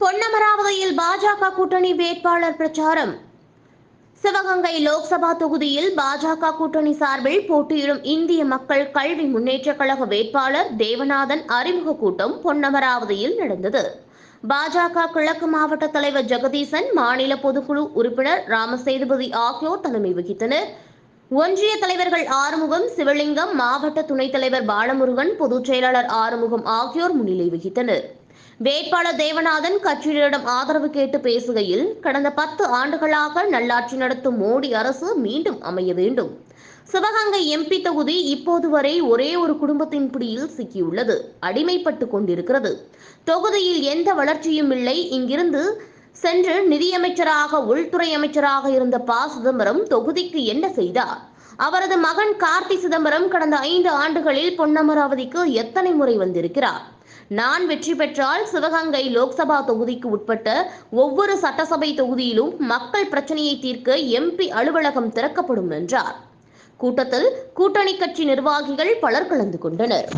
பொன்னமராவதியில் பாஜக கூட்டணி வேட்பாளர் பிரச்சாரம். சிவகங்கை லோக்சபா தொகுதியில் பாஜக கூட்டணி சார்பில் போட்டியிடும் இந்திய மக்கள் கல்வி முன்னேற்றக் கழக வேட்பாளர் தேவநாதன் அறிமுக கூட்டம் பொன்னமராவதியில் நடந்தது. பாஜக கிழக்கு மாவட்ட தலைவர் ஜெகதீசன் மாநில பொதுக்குழு உறுப்பினர் ராமசேதுபதி ஆகியோர் தலைமை வகித்தனர். ஒன்றிய தலைவர்கள் ஆறுமுகம் சிவலிங்கம் மாவட்ட துணைத் தலைவர் பாலமுருகன் பொதுச் செயலாளர் ஆறுமுகம் ஆகியோர் முன்னிலை வகித்தனர். வேட்பாளர் தேவநாதன் கட்சியினரிடம் ஆதரவு கேட்டு பேசுகையில் கடந்த பத்து ஆண்டுகளாக நல்லாட்சி நடத்தும் மோடி அரசு மீண்டும் அமைய வேண்டும். சிவகங்கை எம்பி தொகுதி இப்போது வரை ஒரே ஒரு குடும்பத்தின் பிடியில் சிக்கியுள்ளது. அடிமைப்பட்டு கொண்டிருக்கிறது. தொகுதியில் எந்த வளர்ச்சியும் இல்லை. இங்கிருந்து சென்று நிதியமைச்சராக உள்துறை அமைச்சராக இருந்த ப. சிதம்பரம் தொகுதிக்கு என்ன செய்தார்? அவரது மகன் கார்த்தி சிதம்பரம் கடந்த ஐந்து ஆண்டுகளில் பொன்னமராவதிக்கு எத்தனை முறை வந்திருக்கிறார்? நான் வெற்றி பெற்றால் சிவகங்கை லோக்சபா தொகுதிக்கு உட்பட்ட ஒவ்வொரு சட்டசபை தொகுதியிலும் மக்கள் பிரச்சனையை தீர்க்க எம்பி அலுவலகம் திறக்கப்படும் என்றார். கூட்டத்தில் கூட்டணி கட்சி நிர்வாகிகள் பலர் கலந்து கொண்டனர்.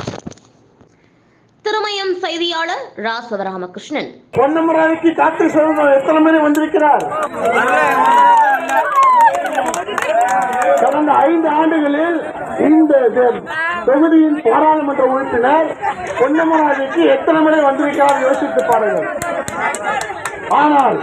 திருமயம் செய்தியாளர் ரா சிவராமகிருஷ்ணன் பொன்னமராவிக்கு டாக்டர் சிவகுமார் எத்தனை முறை வந்திருக்கிறார்? கடந்த ஐந்து ஆண்டுகளில் இந்த தொகுதியின் பாராளுமன்ற உறுப்பினர் பொன்னமராஜிக்கு எத்தனை முறை வந்திருக்கிறார் யோசித்து பாருங்கள். ஆனால்